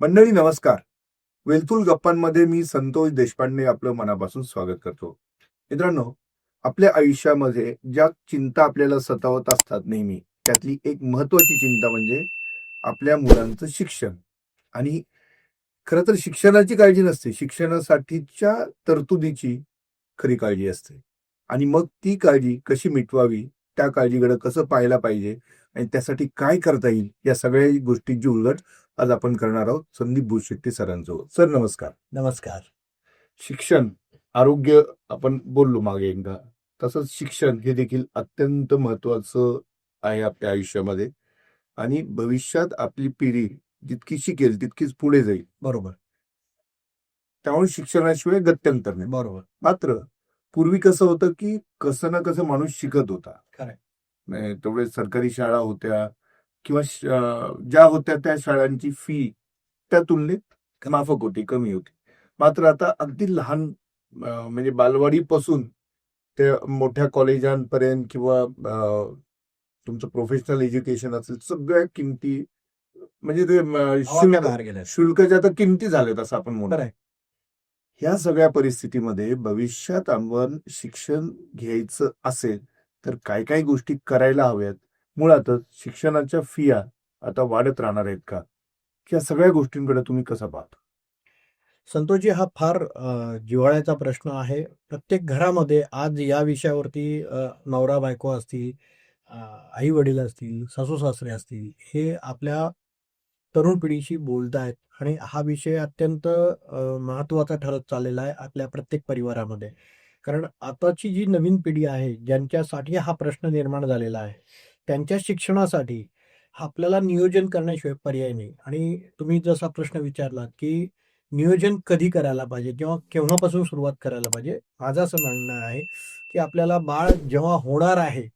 मंडळी नमस्कार. वेलफुल गप्पांमध्ये मी संतोष देशपांडे आपलं मनापासून स्वागत करतो. मित्रांनो आपल्या आयुष्यामध्ये ज्या चिंता आपल्याला सतावत असतात नेहमी त्यातली एक महत्वाची चिंता म्हणजे आपल्या मुलांचं शिक्षण. आणि खरं तर शिक्षणाची काळजी नसते. शिक्षणासाठीच्या तरतुदीची खरी काळजी असते. आणि मग ती काळजी कशी मिटवावी त्या काळजीकडे कसं पाहायला पाहिजे आणि त्यासाठी काय करता येईल या सगळ्या गोष्टींची उलगट आज आपण करणार आहोत संदीप भूशेट्टी सरांसोबत सर नमस्कार. नमस्कार. शिक्षण आरोग्य आपण बोललो मागे एकदा. तसंच शिक्षण हे देखील अत्यंत महत्वाचं आहे आपल्या आयुष्यामध्ये. आणि भविष्यात आपली पिढी जितकी शिकेल तितकीच पुढे जाईल. बरोबर. त्यामुळे शिक्षणाशिवाय गत्यंतर नाही. बरोबर. मात्र पूर्वी कसं होतं की कसं ना कसं माणूस शिकत होता. तेवढे सरकारी शाळा होत्या किंवा ज्या होत्या त्या शाळांची फी त्या तुलनेत माफक होती कमी होती. मात्र आता अगदी लहान म्हणजे बालवाडीपासून ते मोठ्या कॉलेजांपर्यंत किंवा तुमचं प्रोफेशनल एज्युकेशन असेल सगळ्या किमती म्हणजे ते शुल्काच्या आता किमती झाल्यात असं आपण म्हणू. खरंय. ह्या सगळ्या परिस्थितीमध्ये भविष्यात आपण शिक्षण घ्यायचं असेल तर काय काय गोष्टी करायला हव्यात? मुळातच शिक्षणाच्या फिया आता वाढत राहणार आहेत का? या सगळ्या गोष्टींकडे तुम्ही कसं पाहता? संतोषजी हा फार जिव्हाळ्याचा प्रश्न आहे. प्रत्येक घरामध्ये आज या विषयावरती नवरा बायको असतील आई वडील असतील सासू सासरे असतील हे आपल्या तरुण पिढीशी बोलतायत आणि हा विषय अत्यंत महत्त्वाचा ठरत चाललेला आहे आपल्या प्रत्येक परिवारामध्ये. कारण आताची जी नवीन पिढी आहे ज्यांच्यासाठी हा प्रश्न निर्माण झालेला आहे त्यांच्या शिक्षणासाठी आपल्याला नियोजन करण्याशिवाय पर्याय नाही. आणि तुम्ही जसा प्रश्न विचारलात की नियोजन कधी करायला पाहिजे किंवा केव्हापासून सुरुवात करायला पाहिजे माझं असं म्हणणं आहे की आपल्याला बाळ जेव्हा होणार आहे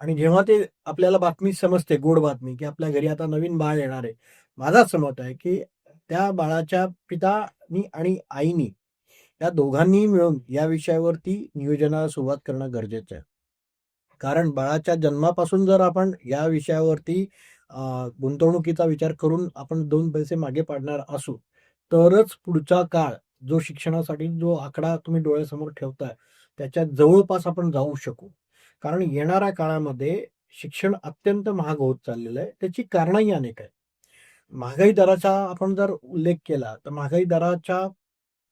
आणि जेव्हा ते आपल्याला बातमी समजते गोड बातमी की आपल्या घरी आता नवीन बाळ येणार आहे माझा असं मत आहे की त्या बाळाच्या पितानी आणि आईनी या दोघांनी मिळून या विषयावरती नियोजनाला सुरुवात करणं गरजेचं आहे. कारण बाळाच्या जन्मापासून जर आपण या विषयावरती गुंतवणुकीचा विचार करून आपण दोन पैसे मागे पाडणार असू तरच पुढचा काळ जो शिक्षणासाठी जो आकडा तुम्ही डोळ्यासमोर ठेवताय त्याच्या जवळपास आपण जाऊ शकू. कारण येणाऱ्या काळामध्ये शिक्षण अत्यंत महाग होत चाललेलं आहे. त्याची कारणंही अनेक आहेत. महागाई दराचा आपण जर उल्लेख केला तर महागाई दराच्या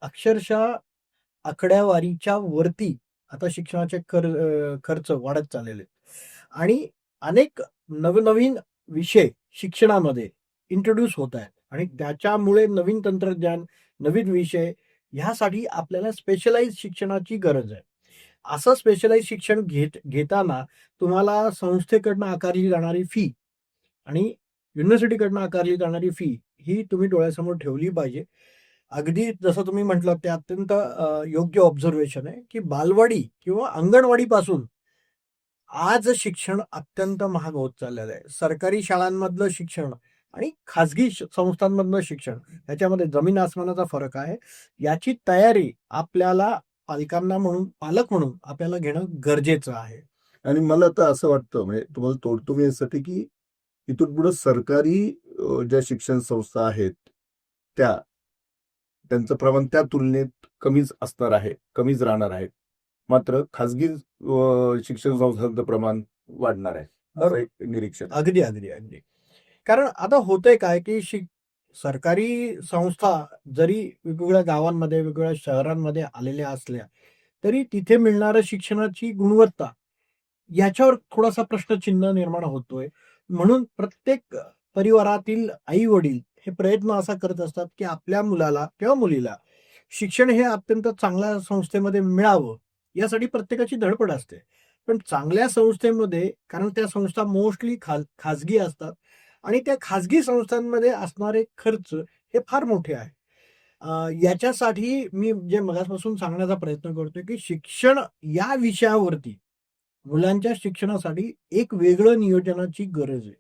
अक्षरशः आकड्यावारीच्या वरती आता शिक्षणाचे कर खर्च वाढत चाललेले आहेत. आणि अनेक नवनवीन विषय शिक्षणामध्ये इंट्रोड्यूस होत आहेत. आणि त्याच्यामुळे नवीन तंत्रज्ञान नवीन विषय ह्यासाठी आपल्याला स्पेशलाइज शिक्षणाची गरज आहे. असं स्पेशलाइज शिक्षण घेत घेताना तुम्हाला संस्थेकडनं आकारली जाणारी फी आणि युनिव्हर्सिटीकडनं आकारली जाणारी फी ही तुम्ही डोळ्यासमोर ठेवली पाहिजे. अगदी जसं तुम्ही म्हटलं ते अत्यंत योग्य ऑब्झर्वेशन आहे की बालवाडी किंवा अंगणवाडीपासून आज शिक्षण अत्यंत महाग होत चाललेलं आहे. सरकारी शाळांमधलं शिक्षण आणि खाजगी संस्थांमधलं शिक्षण याच्यामध्ये जमीन आसमानाचा फरक आहे. याची तयारी आपल्याला पालकांना म्हणून पालक म्हणून आपल्याला घेणं गरजेचं आहे. आणि मला तर असं वाटतं म्हणजे तुम्हाला तोडतो यासाठी की इथून पुढे सरकारी ज्या शिक्षण संस्था आहेत त्या त्यांचं प्रमाण त्या तुलनेत कमीच असणार आहे कमीच राहणार आहे. मात्र खाजगी अं, शिक्षण संस्थांचं प्रमाण वाढणार आहे. निरीक्षण. अगदी अगदी अगदी. कारण आता होतंय काय की शिक सरकारी संस्था जरी वेगवेगळ्या गावांमध्ये वेगवेगळ्या शहरांमध्ये आलेल्या असल्या तरी तिथे मिळणाऱ्या शिक्षणाची गुणवत्ता याच्यावर थोडासा प्रश्नचिन्ह निर्माण होतोय. म्हणून प्रत्येक परिवारातील आई वडील हे प्रयत्न असा करत असतात की आपल्या मुलाला किंवा मुलीला शिक्षण हे अत्यंत चांगल्या संस्थेमध्ये मिळावं यासाठी प्रत्येकाची धडपड असते. पण चांगल्या संस्थेमध्ये कारण त्या संस्था मोस्टली खाज खाजगी असतात आणि त्या खाजगी संस्थांमध्ये असणारे खर्च हे फार मोठे आहे. याच्यासाठी मी जे मगासपासून सांगण्याचा प्रयत्न करतोय की शिक्षण या विषयावरती मुलांच्या शिक्षणासाठी एक वेगळं नियोजनाची गरज आहे.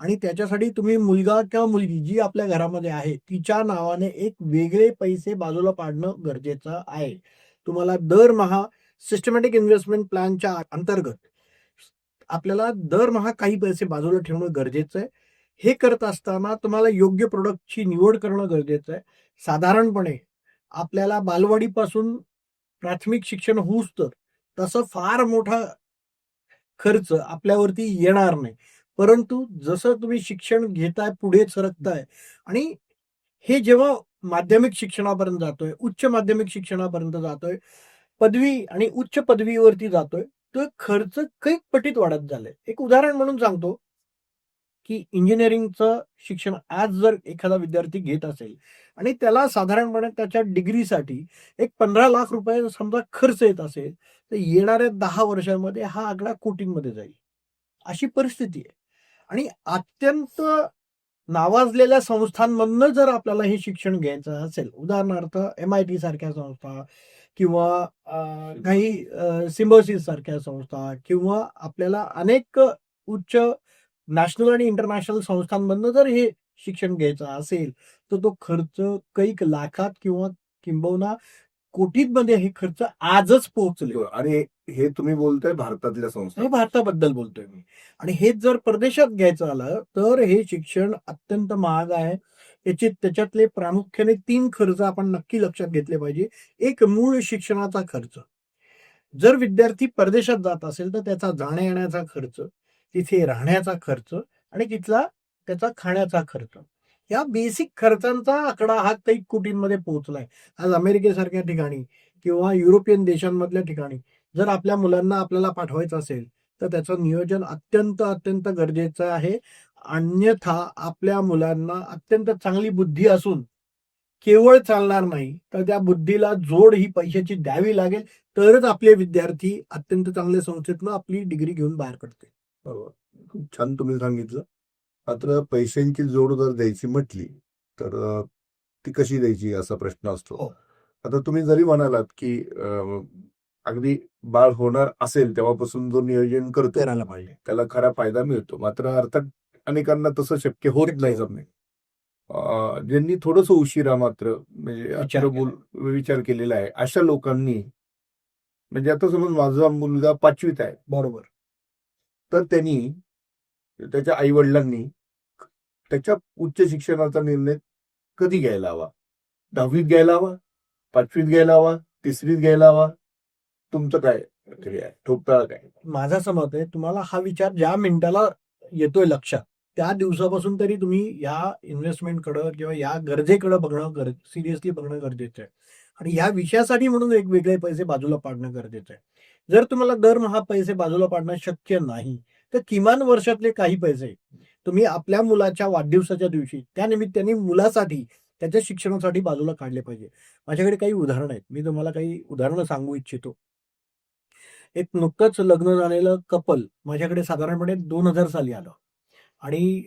आणि त्याच्यासाठी तुम्ही मुलगा किंवा मुलगी जी आपल्या घरामध्ये आहे तिच्या नावाने एक वेगळे पैसे बाजूला पाडणं गरजेचं आहे. तुम्हाला दरमहा सिस्टमॅटिक इन्व्हेस्टमेंट प्लॅनच्या अंतर्गत आपल्याला दरमहा काही पैसे बाजूला ठेवणं गरजेचं आहे. हे करत असताना तुम्हाला योग्य प्रोडक्टची निवड करणं गरजेचं आहे. साधारणपणे आपल्याला बालवाडीपासून प्राथमिक शिक्षण होऊच तर तसं फार मोठा खर्च आपल्यावरती येणार नाही. परंतु जसं तुम्ही शिक्षण घेताय पुढे सरकताय आणि हे जेव्हा माध्यमिक शिक्षणापर्यंत जातोय उच्च माध्यमिक शिक्षणापर्यंत जातोय पदवी आणि उच्च पदवीवरती जातोय तो खर्च कैक पटीत वाढत झालाय. एक उदाहरण म्हणून सांगतो की इंजिनिअरिंगचं शिक्षण आज जर एखादा विद्यार्थी घेत असेल आणि त्याला साधारणपणे त्याच्या डिग्रीसाठी एक पंधरा लाख रुपये समजा खर्च येत असेल तर येणाऱ्या दहा वर्षांमध्ये हा आकडा कोटींमध्ये जाईल. अशी परिस्थिती आहे. आणि अत्यंत नावाजलेल्या संस्थांमधनं जर आपल्याला हे शिक्षण घ्यायचं असेल उदाहरणार्थ एम आय टी सारख्या संस्था किंवा काही सिम्बोसिस सारख्या संस्था किंवा आपल्याला अनेक उच्च नॅशनल आणि इंटरनॅशनल संस्थांमधनं जर हे शिक्षण घ्यायचं असेल तर तो खर्च कैक लाखात किंवा किंबहुना कोटींमध्ये हे खर्च आजच पोहोचले. आणि हे तुम्ही बोलताय भारतातल्या संस्था. हे भारताबद्दल बोलतोय मी. आणि हेच जर परदेशात घ्यायचं आलं तर हे शिक्षण अत्यंत महाग आहे. याचे त्याच्यातले प्रामुख्याने तीन खर्च आपण नक्की लक्षात घेतले पाहिजे. एक मूळ शिक्षणाचा खर्च. जर विद्यार्थी परदेशात जात असेल तर त्याचा जाण्या येण्याचा खर्च तिथे राहण्याचा खर्च आणि तिथला त्याचा खाण्याचा खर्च. या बेसिक खर्चांचा आकडा हा काही कोटींमध्ये पोहोचलाय. आज अमेरिकेसारख्या ठिकाणी किंवा युरोपियन देशांमधल्या ठिकाणी जर आपल्या मुलांना आपल्याला पाठवायचं असेल तर त्याचं नियोजन अत्यंत अत्यंत गरजेचं आहे. अन्यथा आपल्या मुलांना अत्यंत चांगली बुद्धी असून केवळ चालणार नाही तर त्या बुद्धीला जोड ही पैशाची द्यावी लागेल तरच आपले विद्यार्थी अत्यंत चांगल्या संस्थेतनं आपली डिग्री घेऊन बाहेर पडते बरोबर. खूप छान तुम्ही सांगितलं. मात्र पैशांची जोड जर द्यायची म्हटली तर ती कशी द्यायची असा प्रश्न असतो. हो. आता तुम्ही जरी म्हणालात की अगदी बाळ होणार असेल तेव्हापासून जो नियोजन करतो करायला पाहिजे. त्याला खरा फायदा मिळतो. मात्र अर्थात अनेकांना तसं शक्य होत नाही जमणे. ज्यांनी थोडस उशिरा मात्र म्हणजे बोल- विचार केलेला आहे अशा लोकांनी म्हणजे आता समज माझा मुलगा पाचवीत आहे. बरोबर. तर त्यांनी त्याच्या आई वडिलांनी त्याच्या उच्च शिक्षणाचा निर्णय कधी घ्यायला हवा? दहावीत घ्यायला हवा? पाचवीत घ्यायला हवा? तिसरीत घ्यायला हवा? तुमचं काय आहे? ठोकताळ काय? माझं असं मत आहे तुम्हाला हा विचार ज्या मिनिटाला येतोय लक्षात त्या दिवसापासून तरी तुम्ही या इन्व्हेस्टमेंटकडं किंवा या गरजेकडं बघणं सिरियसली बघणं गरजेचं आहे. आणि या विषयासाठी म्हणून एक वेगळे पैसे बाजूला पाडणं गरजेचं आहे. जर तुम्हाला दरमहा पैसे बाजूला पाडणं शक्य नाही तर किमान वर्षातले काही पैसे तुम्ही आपल्या मुलाच्या वाढदिवसाच्या दिवशी त्या निमित्ताने मुलासाठी त्याच्या शिक्षणासाठी बाजूला काढले पाहिजे. माझ्याकडे काही उदाहरणं आहेत. मी तुम्हाला काही उदाहरणं सांगू इच्छितो. एक नुकतंच लग्न झालेलं कपल माझ्याकडे साधारणपणे दोन हजार साली आलं. आणि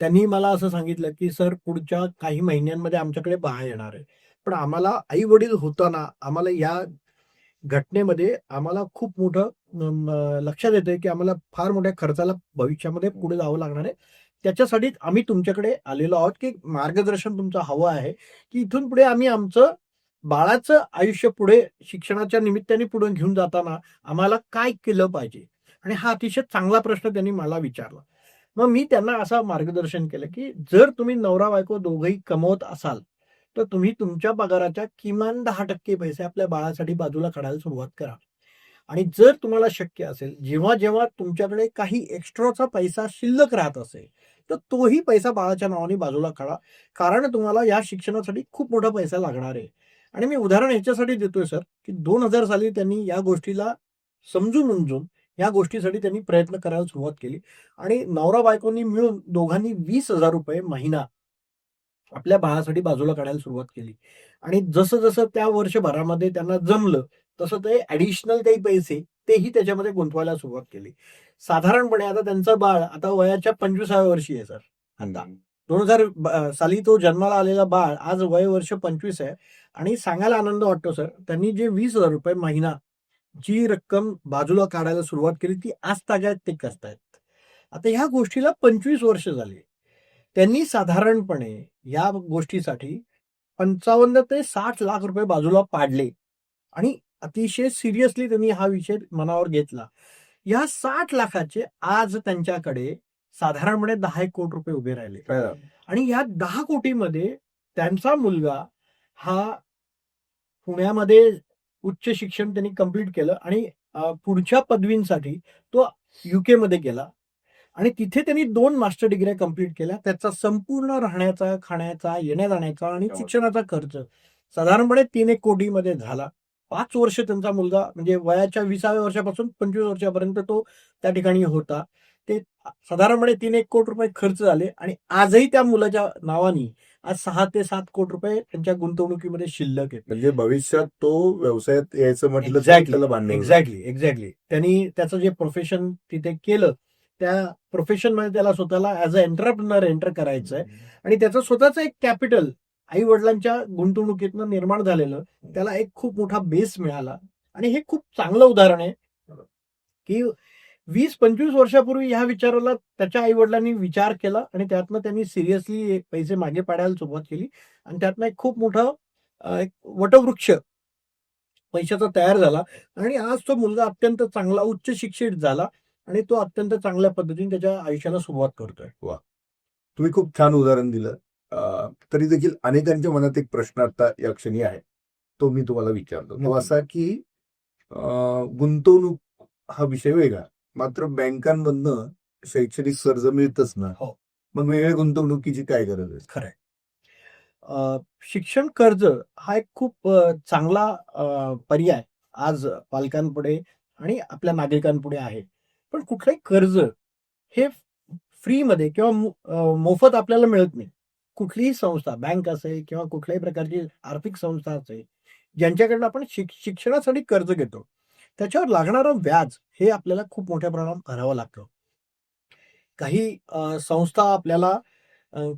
त्यांनी मला असं सांगितलं की सर पुढच्या काही महिन्यांमध्ये आमच्याकडे बाळ येणार आहे. पण आम्हाला आई वडील होताना आम्हाला या घटनेमध्ये आम्हाला खूप मोठं लक्षात येतंय की आम्हाला फार मोठ्या खर्चाला भविष्यामध्ये पुढे जावं लागणार आहे. त्याच्यासाठी आम्ही तुमच्याकडे आलेलो आहोत की मार्गदर्शन तुमचं हवं आहे की इथून पुढे आम्ही आमचं बाळाचं आयुष्य पुढे शिक्षणाच्या निमित्ताने पुढे घेऊन जाताना आम्हाला काय केलं पाहिजे? आणि हा अतिशय चांगला प्रश्न त्यांनी मला विचारला. मग मी त्यांना असं मार्गदर्शन केलं की जर तुम्ही नवरा बायको दोघंही कमवत असाल तर तुम्ही तुमच्या पगाराच्या किमान दहा टक्के पैसे आपल्या बाळासाठी बाजूला काढायला सुरुवात करा. आणि जर तुम्हाला शक्य असेल जेव्हा जेव्हा तुमच्याकडे काही एक्स्ट्राचा पैसा शिल्लक राहत असेल तर तोही पैसा बाळाच्या नावाने बाजूला काढा. कारण तुम्हाला या शिक्षणासाठी खूप मोठा पैसा लागणार आहे. आणि मी उदाहरण याच्यासाठी देतोय सर की दोन हजार साली त्यांनी या गोष्टीला समजून उमजून या गोष्टीसाठी त्यांनी प्रयत्न करायला सुरुवात केली. आणि नवरा बायकोनी मिळून दोघांनी वीस हजार रुपये महिना आपल्या बाळासाठी बाजूला काढायला सुरुवात केली. आणि जसं जसं त्या वर्षभरामध्ये त्यांना जमलं तसं ते ऍडिशनल काही पैसे तेही त्याच्यामध्ये गुंतवायला सुरुवात केली. साधारणपणे आता त्यांचं बाळ आता वयाच्या पंचवीसाव्या वर्षी आहे सर आता. दोन हजार साली तो जन्माला आलेला बाळ आज वय वर्ष पंचवीस आहे. आणि सांगायला आनंद वाटतो सर. त्यांनी जे वीस हजार रुपये महिना जी रक्कम बाजूला काढायला सुरुवात केली ती आज ताज्यात ते करतायत. आता ह्या गोष्टीला पंचवीस वर्ष झाली. त्यांनी साधारणपणे या गोष्टीसाठी पंचावन्न ते साठ लाख रुपये बाजूला पाडले. आणि अतिशय सिरियसली त्यांनी हा विषय मनावर घेतला. या साठ लाखाचे आज त्यांच्याकडे साधारणपणे दहा एक कोटी रुपये उभे राहिले. काय आणि या दहा कोटीमध्ये त्यांचा मुलगा हा पुण्यामध्ये उच्च शिक्षण त्यांनी कंप्लीट केलं आणि पुढच्या पदवींसाठी तो युके मध्ये गेला. आणि तिथे त्यांनी दोन मास्टर डिग्र्या कंप्लीट केल्या. त्याचा संपूर्ण राहण्याचा खाण्याचा येण्या जाण्याचा आणि शिक्षणाचा खर्च साधारणपणे तीन एक कोटीमध्ये झाला. पाच वर्ष त्यांचा मुलगा म्हणजे वयाच्या विसाव्या वर्षापासून पंचवीस वर्षापर्यंत तो त्या ठिकाणी होता. ते साधारणपणे तीन एक कोटी रुपये खर्च झाले आणि आजही त्या मुलाच्या नावानी आज सहा ते सात कोटी रुपये त्यांच्या गुंतवणुकीमध्ये शिल्लक आहेत. म्हणजे भविष्यात तो व्यवसायात यायचं म्हटलं भांडवल एक्झॅक्टली एक्झॅक्टली त्यांनी त्याचं जे प्रोफेशन तिथे केलं त्या प्रोफेशनमध्ये त्याला स्वतःला ऍज अ एंटरप्रिनर एंटर करायचं आहे आणि त्याचं स्वतःचं एक कॅपिटल आई वडिलांच्या गुंतवणुकीतनं निर्माण झालेलं त्याला एक खूप मोठा बेस मिळाला. आणि हे खूप चांगलं उदाहरण आहे. की वीस पंचवीस वर्षापूर्वी ह्या विचाराला त्याच्या आई वडिलांनी विचार केला आणि त्यातनं त्यांनी सिरियसली पैसे मागे पाडायला सुरुवात केली. आणि त्यातनं एक खूप मोठा एक वटवृक्ष पैशाचा तयार झाला. आणि आज तो मुलगा अत्यंत चांगला उच्च शिक्षित झाला आणि तो अत्यंत चांगल्या पद्धतीने त्याच्या आयुष्याला सुरुवात करतोय. तुम्ही खूप छान उदाहरण दिलं. तरी देखील अनेकांच्या मनात एक प्रश्न आता या क्षणी आहे. तो मी तुम्हाला विचारतो. तो. असा की गुंतवणूक हा विषय वेगळा. मात्र बँकांमधनं शैक्षणिक कर्ज मिळतच ना? हो. मग वेगळ्या गुंतवणुकीची काय गरज आहे? खरंय शिक्षण कर्ज हा एक खूप चांगला पर्याय आज पालकांपुढे आणि आपल्या नागरिकांपुढे आहे. पण कुठलंही कर्ज हे फ्रीमध्ये किंवा मोफत आपल्याला मिळत नाही. कुठलीही संस्था बँक असेल किंवा कुठल्याही प्रकारची आर्थिक संस्था असेल ज्यांच्याकडनं आपण शिक शिक्षणासाठी कर्ज घेतो त्याच्यावर लागणारं व्याज हे आपल्याला खूप मोठ्या प्रमाणात भरावं लागतं. काही संस्था आपल्याला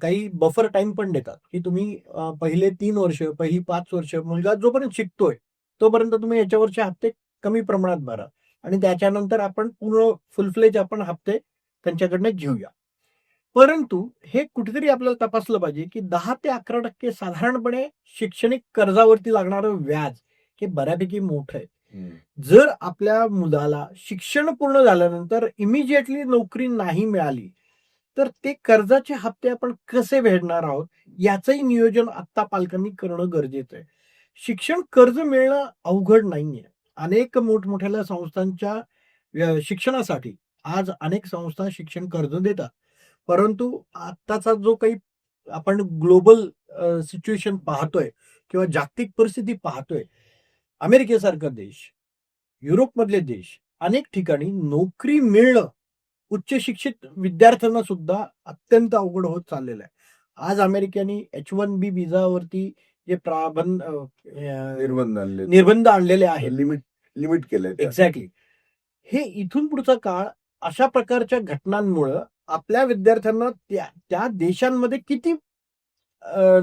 काही बफर टाइम पण देतात की तुम्ही पहिले तीन वर्ष पहिली पाच वर्ष मुलगा जोपर्यंत शिकतोय तोपर्यंत तुम्ही याच्यावरचे हप्ते कमी प्रमाणात भरा आणि त्याच्यानंतर आपण पूर्ण फुलफ्लेज आपण हप्ते त्यांच्याकडनं घेऊया. परंतु हे कुठेतरी आपल्याला तपासलं पाहिजे की दहा ते अकरा टक्के साधारणपणे शैक्षणिक कर्जावरती लागणारं व्याज हे बऱ्यापैकी मोठं आहे. जर आपल्या मुलाला शिक्षण पूर्ण झाल्यानंतर इमिजिएटली नोकरी नाही मिळाली तर ते कर्जाचे हप्ते आपण कसे फेडणार आहोत याचंही नियोजन आत्ता पालकांनी करणं गरजेचं आहे. शिक्षण कर्ज मिळणं अवघड नाहीये. अनेक मोठमोठ्या संस्थांच्या शिक्षणासाठी आज अनेक संस्था शिक्षण कर्ज देतात. परंतु आत्ताचा जो काही आपण ग्लोबल सिच्युएशन पाहतोय किंवा जागतिक परिस्थिती पाहतोय अमेरिकेसारखा देश युरोपमधले देश अनेक ठिकाणी नोकरी मिळणं उच्च शिक्षित विद्यार्थ्यांना सुद्धा अत्यंत अवघड होत चाललेलं आहे. आज अमेरिकेने एच वन बी विजावरती जे प्राबंध निर्बंध आणले निर्बंध आणलेले आहेत. लिमिट लिमिट त्या. एक्झॅक्टली हे इथून पुढचा काळ अशा प्रकारच्या घटनांमुळं आपल्या विद्यार्थ्यांना त्या त्या देशांमध्ये किती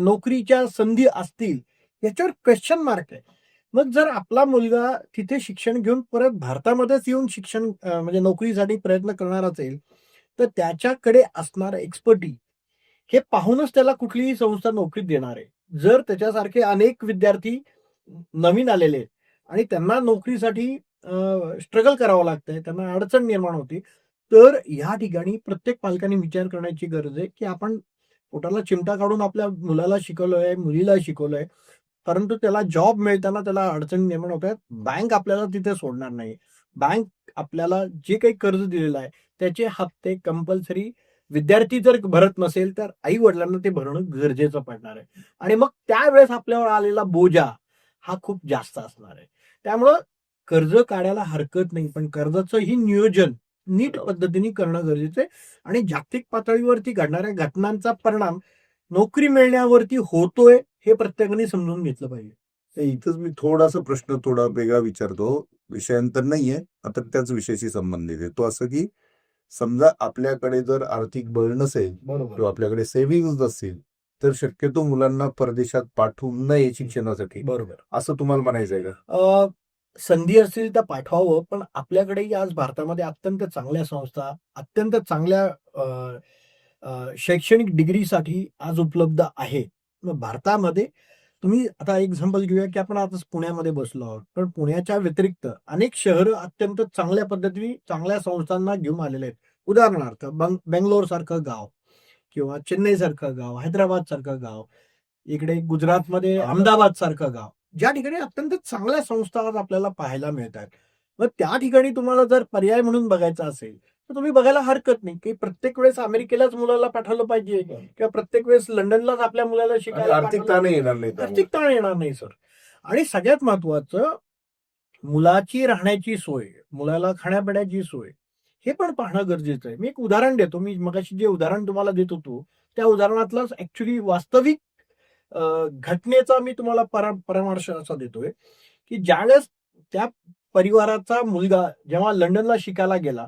नोकरीच्या संधी असतील याच्यावर क्वेश्चन मार्क आहे. मग जर आपला मुलगा तिथे शिक्षण घेऊन परत भारतामध्येच येऊन शिक्षण म्हणजे नोकरीसाठी प्रयत्न करणार असेल तर त्याच्याकडे असणार एक्सपर्टी हे पाहूनच त्याला कुठलीही संस्था नोकरी देणार आहे. जर त्याच्यासारखे अनेक विद्यार्थी नवीन आलेले आणि त्यांना नोकरीसाठी स्ट्रगल करावं लागतंय त्यांना अडचण निर्माण होती तर या ठिकाणी प्रत्येक पालकांनी विचार करण्याची गरज आहे की आपण पोटाला चिमटा काढून आपल्या मुलाला शिकवलोय मुलीला शिकवलोय परंतु त्याला जॉब मिळताना त्याला अडचणी निर्माण होत बँक आपल्याला तिथे सोडणार नाही बँक आपल्याला जे काही कर्ज दिलेलं आहे त्याचे हप्ते कंपल्सरी विद्यार्थी जर भरत नसेल तर आई वडिलांना ते भरणं गरजेचं पडणार आहे. आणि मग त्यावेळेस आपल्यावर आलेला बोजा हा खूप जास्त असणार आहे. त्यामुळं कर्ज काढायला हरकत नाही पण कर्जाचंही नियोजन नीट पद्धतीने करणं गरजेचं आहे. आणि जागतिक पातळीवरती घडणाऱ्या घटनांचा परिणाम नोकरी मिळण्यावरती होतोय हे प्रत्येकाने समजून घेतलं पाहिजे. तर इथंच मी थोडासा प्रश्न थोडा वेगळा विचारतो. विषयांतर नाहीये आता त्याच विषयाशी संबंधित आहे. तो असं की समजा आपल्याकडे जर आर्थिक बळ नसेल बरोबर. किंवा आपल्याकडे सेव्हिंग नसेल तर शक्यतो मुलांना परदेशात पाठवू नये शिक्षणासाठी. बरोबर. असं तुम्हाला म्हणायचं आहे का संधी असतील तर पाठवावं पण आपल्याकडेही आज भारतामध्ये अत्यंत चांगल्या संस्था अत्यंत चांगल्या शैक्षणिक डिग्रीसाठी आज उपलब्ध आहे. मग भारतामध्ये तुम्ही आता एक्झाम्पल घेऊया की आपण आता पुण्यामध्ये बसलो आहोत. पण पुण्याच्या व्यतिरिक्त अनेक शहरं अत्यंत चांगल्या पद्धतीने चांगल्या संस्थांना घेऊन आलेले आहेत. उदाहरणार्थ बंग बेंगलोर सारखं गाव किंवा चेन्नई सारखं गाव हैदराबाद सारखं गाव इकडे गुजरातमध्ये अहमदाबाद सारखं गाव. ज्या ठिकाणी अत्यंत चांगल्या संस्था आज आपल्याला पाहायला मिळतात मग त्या ठिकाणी तुम्हाला जर पर्याय म्हणून बघायचा असेल तर तुम्ही बघायला हरकत नाही की प्रत्येक वेळेस अमेरिकेलाच मुलाला पाठवलं पाहिजे किंवा प्रत्येक वेळेस लंडनलाच आपल्या मुलाला शिकायला आर्थिक ताण येणार नाही. आर्थिक ताण येणार नाही सर. आणि सगळ्यात महत्वाचं मुलाची राहण्याची सोय मुलाला खाण्यापिण्याची सोय हे पण पाहणं गरजेचं आहे. मी एक उदाहरण देतो. मी मगाशी जे उदाहरण तुम्हाला देत होतो त्या उदाहरणातलं ऍक्च्युली वास्तविक घटनेचा मी तुम्हाला परामर्श असा देतोय की ज्यावेळेस त्या परिवाराचा मुलगा जेव्हा लंडनला शिकायला गेला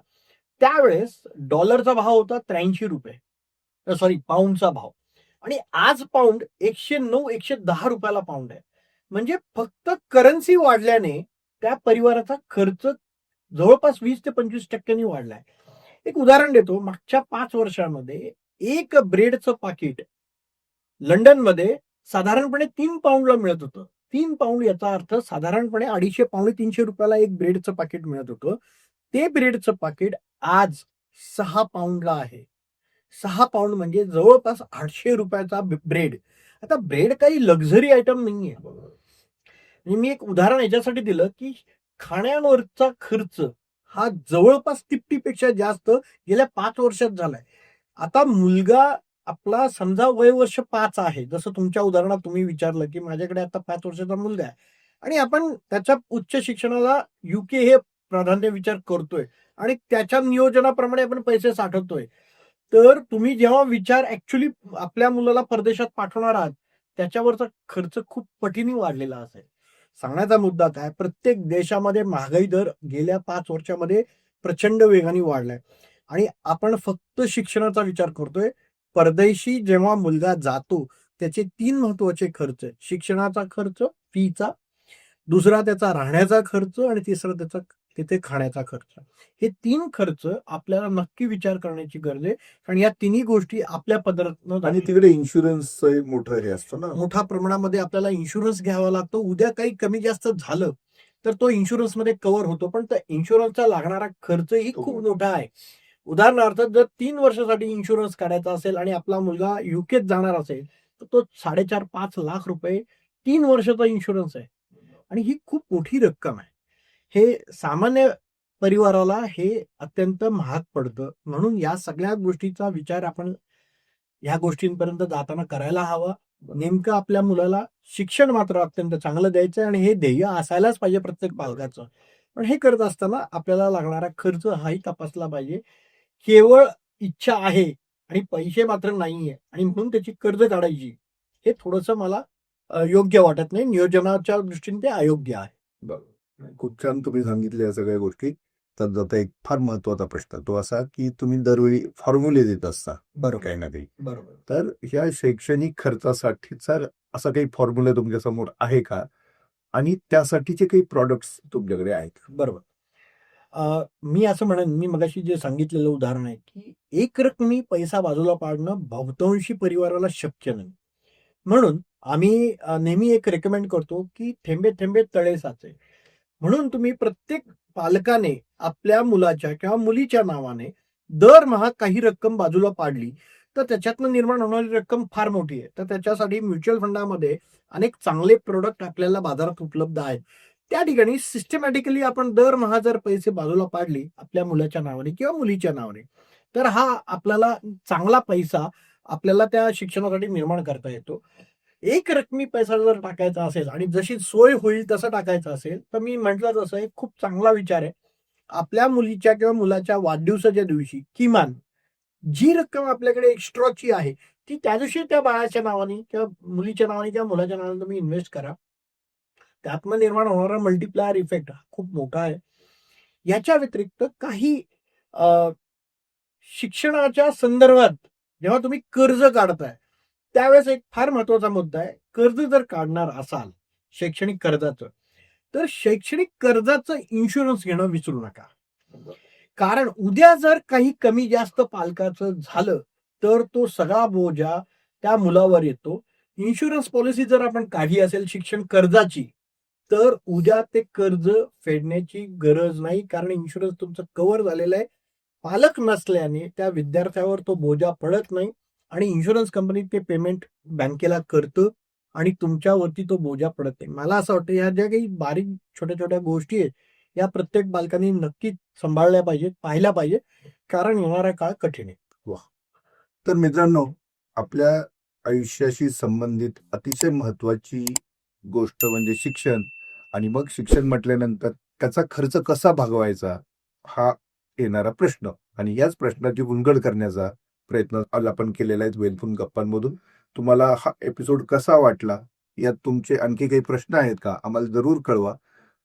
त्यावेळेस डॉलरचा भाव होता त्र्याऐंशी रुपये. सॉरी पाऊंडचा भाव. आणि आज पाऊंड एकशे नऊ एकशे दहा रुपयाला पाऊंड आहे. म्हणजे फक्त करन्सी वाढल्याने त्या परिवाराचा खर्च जवळपास वीस ते पंचवीस टक्क्यांनी वाढलाय. एक उदाहरण देतो मागच्या पाच वर्षामध्ये एक ब्रेडचं पाकिट लंडनमध्ये साधारणपणे तीन पाऊंडला मिळत होतं. तीन पाऊंड याचा अर्थ साधारणपणे अडीचशे पाऊंड तीनशे रुपयाला एक ब्रेडचं पाकिट मिळत होतं. ते ब्रेडचं पाकिट आज सहा पाऊंडला आहे. सहा पाऊंड म्हणजे जवळपास आठशे रुपयाचा ब्रेड. आता ब्रेड काही लक्झरी आयटम नाहीये. म्हणजे मी एक उदाहरण याच्यासाठी दिलं की खाण्यावरचा खर्च हा जवळपास तिपटीपेक्षा जास्त गेल्या पाच वर्षात झालाय. आता मुलगा आपला समजा वय वर्ष पाच आहे जसं तुमच्या उदाहरणात तुम्ही विचारलं की माझ्याकडे आता पाच वर्षाचा मुलगा आहे. आणि आपण त्याच्या उच्च शिक्षणाला युके हे प्राधान्य विचार करतोय आणि त्याच्या नियोजनाप्रमाणे आपण पैसे साठवतोय. तर तुम्ही जेव्हा विचार ऍक्च्युली आपल्या मुलाला परदेशात पाठवणार आहात त्याच्यावरचा खर्च खूप पटीने वाढलेला असेल. सांगण्याचा मुद्दा काय प्रत्येक देशामध्ये महागाई दर गेल्या पाच वर्षामध्ये प्रचंड वेगाने वाढलाय. आणि आपण फक्त शिक्षणाचा विचार करतोय परदेशी जेव्हा मुलगा जातो त्याचे तीन महत्त्वाचे खर्च शिक्षणाचा खर्च फीचा दुसरा त्याचा राहण्याचा खर्च आणि तिसरा त्याचा तिथे खाण्याचा खर्च. हे तीन खर्च आपल्याला नक्की विचार करण्याची गरज आहे. कारण या तिन्ही गोष्टी आपल्या पदरात आणि तिकडे इन्शुरन्स मोठं हे असतं ना? मोठ्या प्रमाणामध्ये आपल्याला इन्शुरन्स घ्यावा लागतो. उद्या काही कमी जास्त झालं तर तो इन्शुरन्समध्ये कव्हर होतो. पण त्या इन्शुरन्सचा लागणारा खर्चही खूप. मोठा आहे. उदाहरणार्थ जर तीन वर्षासाठी इन्शुरन्स काढायचा असेल आणि आपला मुलगा युकेत जाणार असेल तर तो साडेचार पाच लाख रुपये तीन वर्षाचा इन्शुरन्स आहे. आणि ही खूप मोठी रक्कम आहे. हे सामान्य परिवाराला हे अत्यंत महाग पडतं. म्हणून या सगळ्या गोष्टीचा विचार आपण या गोष्टींपर्यंत जाताना करायला हवा. नेमकं आपल्या मुलाला शिक्षण मात्र अत्यंत चांगलं द्यायचं आहे आणि हे ध्येय असायलाच पाहिजे प्रत्येक पालकाचं पण हे करत असताना आपल्याला लागणारा खर्च हाही तपासला पाहिजे. केवळ इच्छा आहे आणि पैसे मात्र नाहीये आणि म्हणून त्याची कर्ज काढायची हे थोडंसं मला योग्य वाटत नाही. नियोजनाच्या दृष्टीने ते अयोग्य आहे. बरोबर. खूप छान तुम्ही सांगितल्या या सगळ्या गोष्टी. तर आता एक फार महत्त्वाचा प्रश्न तो असा की तुम्ही दरवेळी फॉर्म्युले देत असता बरोबर. काही ना काही. बरोबर. तर ह्या शैक्षणिक खर्चासाठीचा असा काही फॉर्म्युला तुमच्यासमोर आहे का? आणि त्यासाठीचे काही प्रॉडक्ट्स तुमच्याकडे आहेत? बरोबर. मी असं म्हणेन मी मगाशी जे सांगितलेलं उदाहरण आहे की एक रकमी पैसा बाजूला पाडणं बहुतांशी परिवाराला शक्य नाही. म्हणून आम्ही नेहमी एक रेकमेंड करतो की थेंबे थेंबे तळे साचे. म्हणून तुम्ही प्रत्येक पालकाने आपल्या मुलाच्या किंवा मुलीच्या नावाने दरमहा काही रक्कम बाजूला पाडली तर त्याच्यातनं निर्माण होणारी रक्कम फार मोठी आहे. तर त्याच्यासाठी म्युच्युअल फंडामध्ये अनेक चांगले प्रोडक्ट आपल्याला बाजारात उपलब्ध आहेत. त्या ठिकाणी सिस्टमॅटिकली आपण दरमहा जर पैसे बाजूला पाडली आपल्या मुलाच्या नावाने किंवा मुलीच्या नावाने. तर हा आपल्याला चांगला पैसा आपल्याला त्या शिक्षणासाठी निर्माण करता येतो. एक रकमी पैसा जर टाकायचा असेल आणि जशी सोय होईल तसं टाकायचं असेल तर मी म्हटलं तसं एक खूप चांगला विचार आहे. आपल्या मुलीच्या किंवा मुलाच्या वाढदिवसाच्या दिवशी किमान जी रक्कम आपल्याकडे एक्स्ट्राची आहे ती त्या दिवशी त्या बाळाच्या नावाने किंवा मुलीच्या नावाने किंवा मुलाच्या नावाने तुम्ही इन्व्हेस्ट करा. त्यातनं निर्माण होणारा मल्टिप्लायर इफेक्ट हा खूप मोठा आहे. याच्या व्यतिरिक्त काही शिक्षणाच्या संदर्भात जेव्हा तुम्ही कर्ज काढताय त्यावेळेस एक फार महत्त्वाचा मुद्दा आहे. कर्ज जर काढणार असाल शैक्षणिक कर्जाचं तर शैक्षणिक कर्जाचं इन्शुरन्स घेणं विसरू नका. कारण उद्या जर काही कमी जास्त पालकाचं झालं तर तो सगळा बोजा त्या मुलावर येतो. इन्शुरन्स पॉलिसी जर आपण काढली असेल शिक्षण कर्जाची तर उद्या ते कर्ज फेडण्याची गरज नाही कारण इन्शुरन्स तुमचं कव्हर झालेलं आहे. पालक नसल्याने त्या विद्यार्थ्यावर तो बोजा पडत नाही आणि इन्शुरन्स कंपनी ते पेमेंट बँकेला करतं आणि तुमच्यावरती तो बोजा पडत नाही. मला असं वाटतं ह्या ज्या काही बारीक छोट्या छोट्या गोष्टी आहेत या प्रत्येक बालकांनी नक्कीच सांभाळल्या पाहिजेत पाहिल्या पाहिजे कारण येणारा काळ कठीण आहे. तर मित्रांनो आपल्या आयुष्याशी संबंधित अतिशय महत्वाची गोष्ट म्हणजे शिक्षण आणि मग शिक्षण म्हटल्यानंतर त्याचा खर्च कसा भागवायचा हा येणारा प्रश्न. आणि याच प्रश्नाची उलगड करण्याचा प्रयत्न आपण केलेला आहे वेलफून गप्पांमधून. तुम्हाला हा एपिसोड कसा वाटला? यात तुमचे आणखी काही प्रश्न आहेत का? आम्हाला जरूर कळवा.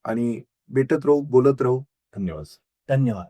आणि भेटत राहू बोलत राहू. धन्यवाद. धन्यवाद.